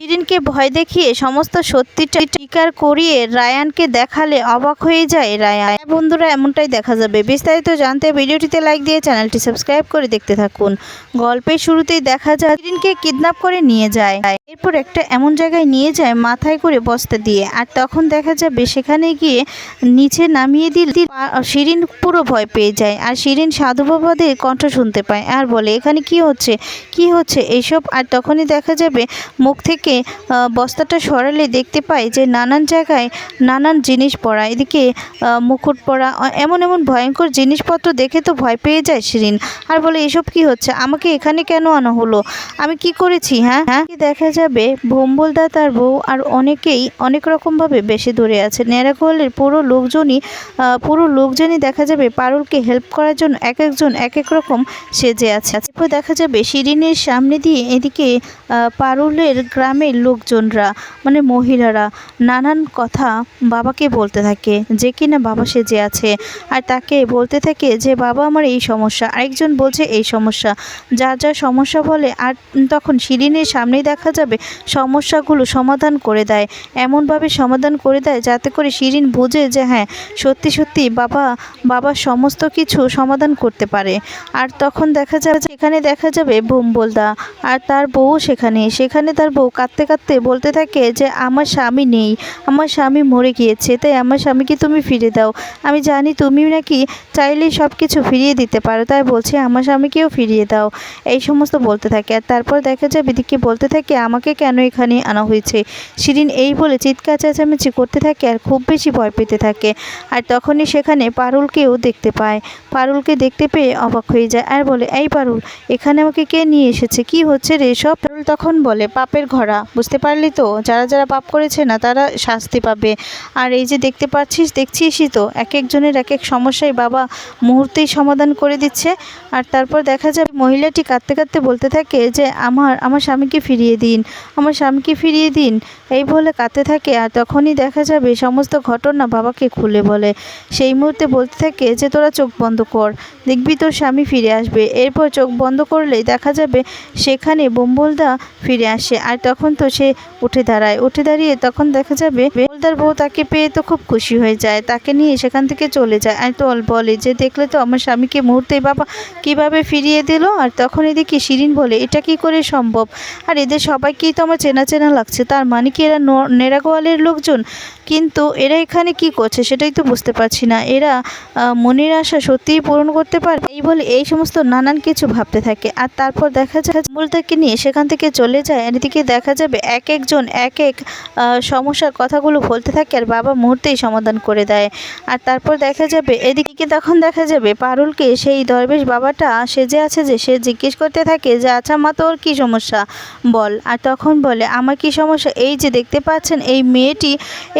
শিরিনকে ভয় দেখিয়ে সমস্ত সত্যিটা স্বীকার করিয়ে রায়ানকে দেখালে অবাক হয়ে যায় রায়ান। হ্যাঁ বন্ধুরা, এমনটাই দেখা যাবে। বিস্তারিত জানতে ভিডিওটিতে লাইক দিয়ে চ্যানেলটি সাবস্ক্রাইব করে দেখতে থাকুন। গল্পের শুরুতেই দেখা যায় শিরিনকে কিডন্যাপ করে নিয়ে যায়। এরপর একটা এমন জায়গায় নিয়ে যায় মাথায় করে বস্তা দিয়ে। আর তখন দেখা যাবে সেখানে গিয়ে নিচে নামিয়ে দিল শিরিন পুরো ভয় পেয়ে যায়। আর শিরিন সাধু বাবাদের কণ্ঠ শুনতে পায় আর বলে, এখানে কি হচ্ছে? কি হচ্ছে এইসব আর তখনই দেখা যাবে মুখ থেকে বস্তাটা সরালে দেখতে পাই যে নানান জায়গায় নানান জিনিস পড়া। এদিকে মুকুট পরা এমন এমন ভয়ঙ্কর জিনিসপত্র দেখে তো ভয় পেয়ে যায় শিরিন। আর বলে, এসব কি হচ্ছে? আমাকে এখানে কেন আনা হলো? আমি কি করেছি হ্যাঁ? হ্যাঁ দেখা যাবে ভোম্বলদা তার বউ আর অনেকেই অনেক রকমভাবে বেশি ধরে আছে। নেরাগোয়ালের পুরো লোকজনই পুরো লোকজনই দেখা যাবে পারুলকে হেল্প করার জন্য এক একজন এক এক রকম সেজে আছে। এরপর দেখা যাবে শিরিনের সামনে দিয়ে এদিকে পারুলের গ্রামের লোকজনরা মানে মহিলারা নানান কথা বাবাকে বলতে থাকে যে কিনা বাবা সেজে আছে আর তাকে বলতে থাকে যে, বাবা আমার এই সমস্যা। আরেকজন বলছে, এই সমস্যা। যার যা সমস্যা বলে আর তখন শিরিনের সামনেই দেখা যাবে সমস্যাগুলো সমাধান করে দেয়। এমনভাবে সমাধান করে দেয় যাতে করে শিরিন বুঝে যে হ্যাঁ সত্যি সত্যি বাবা বাবা সমস্ত কিছু সমাধান করতে পারে। আর তখন দেখা যাবে সেখানে দেখা যাবে বোম্বলদা আর তার বউ সেখানে সেখানে তার বউ কাঁদতে কাঁদতে বলতে থাকে যে আমার স্বামী নেই, আমার স্বামী মরে গিয়েছে, তাই আমার স্বামীকে তুমি ফিরে দাও। আমি জানি তুমি নাকি চাইলেই সব কিছু ফিরিয়ে দিতে পারো, তাই বলছে আমার স্বামীকেও ফিরিয়ে দাও। এই সমস্ত বলতে থাকে। আর তারপর দেখা যায় বিদিকে বলতে থাকে আমাকে কেন এখানে আনা হয়েছে? শিরিন এই বলে চিৎকার চেঁচামেচি করতে থাকে আর খুব বেশি ভয় পেতে থাকে। আর তখনই সেখানে পারুলকেও দেখতে পায়। পারুলকে দেখতে পেয়ে অবাক হয়ে যায় আর বলে, এই পারুল, এখানে আমাকে কে নিয়ে এসেছে? কি হচ্ছে রে সব পারুল তখন বলে, পাপের ঘোড়া, বুঝতে পারলি তো? যারা যারা পাপ করেছে না, তারা শাস্তি পাবে। আর এই যে দেখতে পাচ্ছিস, দেখছিসই তো? এক একজনের এক এক সমস্যায় বাবা মুহূর্তেই সমাধান করে দিচ্ছে। আর তারপর দেখা যাবে, মহিলাটি কাঁদতে কাঁদতে বলতে থাকে যে, আমার আমার স্বামীকে ফিরিয়ে দিন। আমার স্বামীকে ফিরিয়ে দিন। এই বলে কাঁদতে থাকে আর তখনই দেখা যাবে সমস্ত ঘটনা বাবাকে খুলে বলে। সেই মুহূর্তে বলতে থাকে যে, তোরা চোখ বন্ধ কর। দেখবি তোর স্বামী ফিরে আসবে। এরপর চোখ বন্ধ করলেই দেখা যাবে সেখানে বোম্বলদা ফিরে আসে আর তখন তো সে উঠে দাঁড়ায়। উঠে দাঁড়িয়ে তখন দেখা যাবে বোম্বলদার বউ তাকে পেয়ে তো খুব খুশি হয়ে যায়। তাকে নিয়ে সেখান থেকে চলে যায় আর তো বলে যে, দেখলে তো আমার স্বামীকে মুহূর্তেই বাবা কীভাবে ফিরিয়ে দিল? আর তখন এদিকে শিরিন বলে, এটা কি করে সম্ভব? আর এদের সবাইকেই তো আমার চেনা চেনা লাগছে? তার মানে কি এরা ন- নেরাগোয়ালের লোকজন? কিন্তু এরা এখানে কি করছে সেটাই তো বুঝতে পারছি না। এরা মনের আশা সত্যিই পূরণ করতে পারে এই বলে এই সমস্ত নানান কিছু ভাবতে থাকে। আর তারপর দেখা যায় মূলতাকে নিয়ে সেখান থেকে চলে যায়। এদিকে দেখা যাবে এক একজন, এক এক সমস্যার কথাগুলো বলতে থাকে আর বাবা মুহূর্তেই সমাধান করে দেয়। আর তারপর দেখা যাবে এদিকে তখন দেখা যাবে পারুলকে সেই দরবেশ বাবাটা সেজে আছে যে সে জিজ্ঞেস করতে থাকে যে আচ্ছা মা, তোর কী সমস্যা? বল। আর তখন বলে, আমার কি সমস্যা? এই যে দেখতে পাচ্ছেন, এই মেয়েটি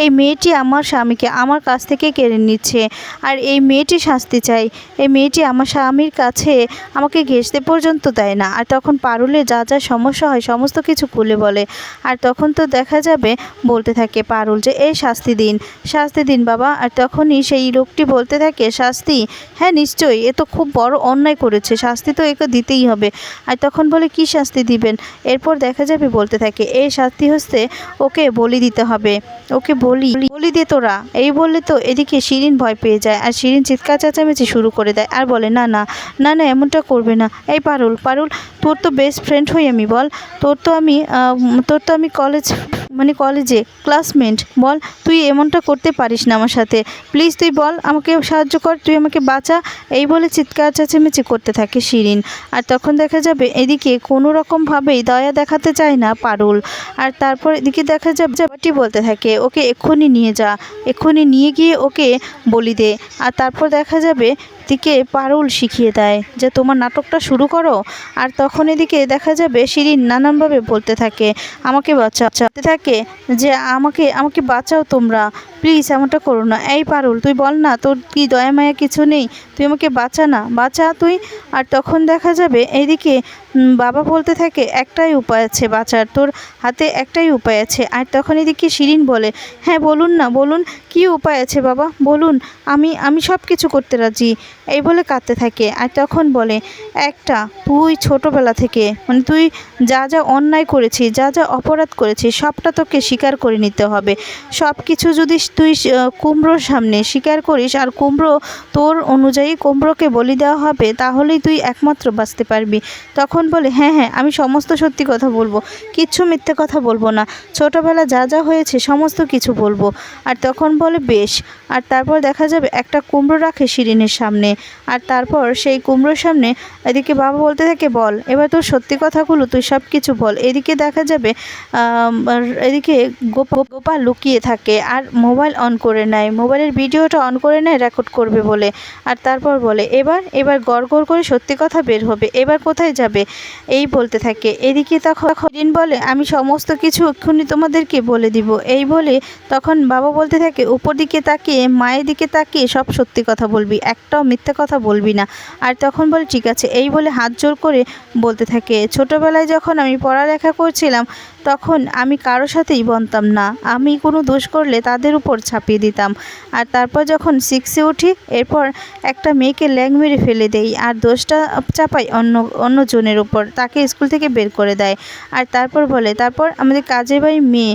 এই মেয়েটি আমার স্বামীকে, আমার কাছ থেকে কেড়ে নিচ্ছে। আর এই মেয়েটি শাস্তি চাই। এই মেয়েটি আমার স্বামীর কাছে আমাকে ঘেঁষতে পর্যন্ত দেয় না। আর তখন পারুলে যা যা সমস্যা হয়, সমস্ত কিছু খুলে বলে। আর তখন তো দেখা যাবে, বলতে থাকে পারুল যে, এই শাস্তি দিন শাস্তি দিন বাবা। আর তখনই সেই লোকটি বলতে থাকে, শাস্তি? হ্যাঁ নিশ্চয়ই, এ তো খুব বড় অন্যায় করেছে, শাস্তি তো একে দিতেই হবে। আর তখন বলে, কি শাস্তি দিবেন? এরপর দেখা যাবে বলতে থাকে, এই শাস্তি হচ্ছে ওকে বলি দিতে হবে। ওকে বলি বলি দে তোরা। এই বললে তো এদিকে শিরিন ভয় পেয়ে যায় আর শিরিন চিৎকার চেঁচামেচি শুরু করে দেয় আর বলে, না না না না, এমনটা করবে না। এই পারুল পারুল, তোর তো বেস্ট ফ্রেন্ড হই আমি, বল। তোর তো আমি তোর তো আমি কলেজ মানে কলেজে ক্লাসমেট বল, তুই এমনটা করতে পারিস না আমার সাথে। প্লিজ তুই বল, আমাকে সাহায্য কর, তুই আমাকে বাঁচা। এই বলে চিৎকার, চেঁচামেচি করতে থাকে শিরিন। আর তখন দেখা যাবে এদিকে কোনো রকমভাবেই দয়া দেখাতে চায় না পারুল। আর তারপর এদিকে দেখা যাবে যাবাটি বলতে থাকে, ওকে এক্ষুনি নিয়ে যা, এক্ষুনি নিয়ে গিয়ে ওকে বলি দে। আর তারপর দেখা যাবে দিকে পারুল শিখিয়ে দেয় যে তোমার নাটকটা শুরু করো আর তখন এদিকে দেখা যাবে শিরিন নানানভাবে বলতে থাকে, আমাকে বাঁচাতে থাকে যে, আমাকে আমাকে বাঁচাও তোমরা। প্লিজ এমনটা করো না। এই পারুল, তুই বল না, তোর কি দয়া মায়া কিছু নেই? তুই আমাকে বাঁচা না, বাঁচা তুই। আর তখন দেখা যাবে এইদিকে বাবা বলতে থাকে, একটাই উপায় আছে বাঁচার, তোর হাতে একটাই উপায় আছে। আর তখন এদিকে শিরিন বলে হ্যাঁ বলুন না, বলুন, কি উপায় আছে বাবা? বলুন, আমি আমি সব কিছু করতে রাজি। এই বলে কাঁদতে থাকে। আর তখন বলে, একটা, তুই ছোটোবেলা থেকে মানে তুই যা যা অন্যায় করেছিস, যা যা অপরাধ করেছিস, সবটা তোকে স্বীকার করে নিতে হবে। সব কিছু যদি তুই কুমড়োর সামনে স্বীকার করিস, আর কুমড়ো তোর অনুযায়ী কুমড়োকে বলি দেওয়া হবে, তাহলেই তুই একমাত্র বাঁচতে পারবি। তখন বলে হ্যাঁ হ্যাঁ আমি সমস্ত সত্যি কথা বলব, কিচ্ছু মিথ্যে কথা বলব না। ছোটোবেলা যা যা হয়েছে, সমস্ত কিছু বলব। আর তখন বলে, বেশ। আর তারপর দেখা যাবে, একটা কুমড়ো রাখে শিরিনের সামনে। আর তারপর সেই কুমড়োর সামনে এদিকে বাবা বলতে থাকে, বল, এবার তোর সত্যি কথাগুলো তুই সব কিছু বল। এদিকে দেখা যাবে এদিকে গোপ- লুকিয়ে থাকে আর মোবাইল অন করে নেয়। মোবাইলের ভিডিওটা অন করে নেয়, রেকর্ড করবে বলে। আর তারপর বলে, এবার এবার গড় গড় করে সত্যি কথা বের হবে। এবার কোথায় যাবে? এই বলতে থাকে। এদিকে তখন শিরিন বলে, আমি সমস্ত কিছু এক্ষুনি তোমাদেরকে বলে দিব। এই বলে তখন বাবা বলতে থাকে, উপর দিকে তাকিয়ে, মায়ের দিকে তাকিয়ে সব সত্যি কথা বলবি। একটাও মিথ্যে কথা বলবি না। আর তখন বলে, ঠিক আছে। এই বলে হাত জোর করে বলতে থাকে। ছোটোবেলায় যখন আমি পড়ালেখা করছিলাম, তখন আমি কারও সাথেই বনতাম না। আমি কোনো দোষ করলে তাদের উপর ছাপিয়ে দিতাম। আর তারপর যখন সিক্সে উঠি, এরপর একটা মেয়েকে ল্যাং মেরে ফেলে দেই আর দোষটা চাপাই অন্য অন্য জনের উপর। তাকে স্কুল থেকে বের করে দেয়। আর তারপর বলে, তারপর আমাদের কাজের বাড়ির মেয়ে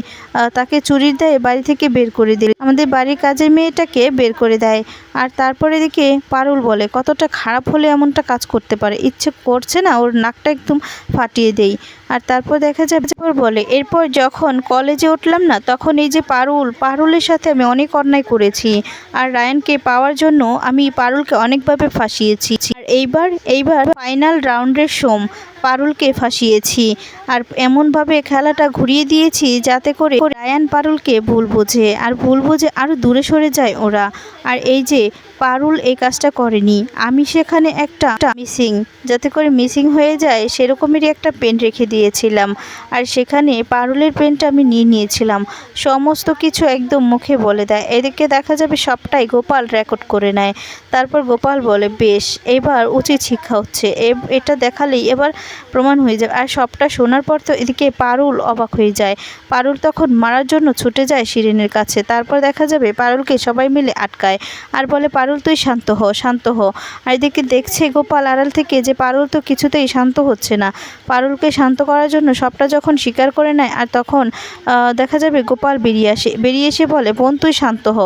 তাকে চুরির দেয় বাড়ি থেকে বের করে দিল। আমাদের বাড়ির কাজের মেয়েটাকে বের করে দেয়। আর তারপর এদিকে পারুল বলে, কতটা খারাপ হলে এমনটা কাজ করতে পারে? ইচ্ছে করছে না, ওর নাকটা একদম ফাটিয়ে দেই। আর তারপর দেখা যাবে বলে, এরপর যখন কলেজে উঠলাম না, তখন এই যে পারুল, পারুলের সাথে আমি অনেক অন্যায় করেছি। আর রায়ানকে পাওয়ার জন্য আমি পারুলকে অনেকভাবে ফাঁসিয়েছি। আর এইবার এইবার ফাইনাল রাউন্ডের সোম, পারুলকে ফাঁসিয়েছি। আর এমনভাবে খেলাটা ঘুরিয়ে দিয়েছি যাতে করে রায়ান পারুলকে ভুল বোঝে। আর ভুল বোঝে আরও দূরে সরে যায় ওরা। আর এই যে পারুল এই কাজটা করেনি, আমি সেখানে একটা মিসিং যাতে করে মিসিং হয়ে যায়, সেরকমেরই একটা পেন রেখে দিয়েছিলাম। আর সেখানে পারুলের পেনটা আমি নিয়ে নিয়েছিলাম। সমস্ত কিছু একদম মুখে বলে দেয়। এদিকে দেখা যাবে সবটাই গোপাল রেকর্ড করে নেয়। তারপর গোপাল বলে, বেশ, এবার উচিত শিক্ষা হচ্ছে। এটা দেখালেই এবার প্রমাণ হয়ে যাবে আর সবটা শোনার পর তো এদিকে পারুল অবাক হয়ে যায়। পারুল তখন মারার জন্য ছুটে যায় শিরিনের কাছে। তারপর দেখা যাবে পারুলকে সবাই মিলে আটকায়। আর বলে, পারুল, তুই শান্ত হ শান্ত হ। আর এদিকে দেখছে গোপাল আড়াল থেকে যে পারুল তো কিছুতেই শান্ত হচ্ছে না। পারুলকে শান্ত করার জন্য সবটা যখন স্বীকার করে নেয়, আর তখন দেখা যাবে গোপাল বেরিয়ে আসে। বেরিয়ে এসে বলে, বোন, তুই শান্ত হ।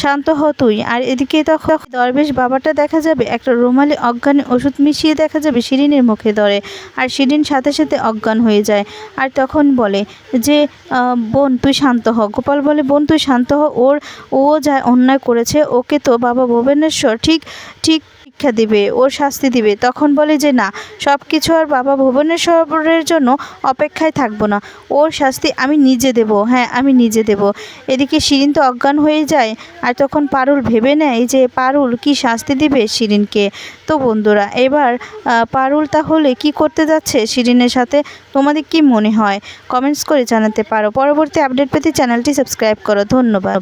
শান্ত হ তুই। আর এদিকে তখন দরবেশ বাবাটা দেখা যাবে একটা রুমালি অজ্ঞানে ওষুধ মিশিয়ে দেখা যাবে শিরিনের মুখে ধরে। আর শিরিন সাথে সাথে অজ্ঞান হয়ে যায়। আর তখন বলে যে বোন, তুই শান্ত হ। গোপাল বলে, বোন, তুই শান্ত হ। ওর, ও যা অন্যায় করেছে, ওকে তো বাবা ভুবনেশ্বর ঠিক ঠিক শিক্ষা দিবে ওর শাস্তি দিবে, তখন বলে যে না সব কিছু আর বাবা ভুবনেশ্বরের জন্য অপেক্ষায় থাকব না। ওর শাস্তি আমি নিজে দেব হ্যাঁ আমি নিজে দেব। এদিকে শিরিন তো অজ্ঞান হয়ে যায়, আর তখন পারুল ভেবে নেয় যে পারুল কি শাস্তি দিবে শিরিনকে। তো বন্ধুরা, এবার পারুল তাহলে কি করতে যাচ্ছে শিরিনের সাথে? তোমাদের কি মনে হয়? কমেন্টস করে জানাতে পারো। পরবর্তী আপডেট পেতে চ্যানেলটি সাবস্ক্রাইব করো। ধন্যবাদ।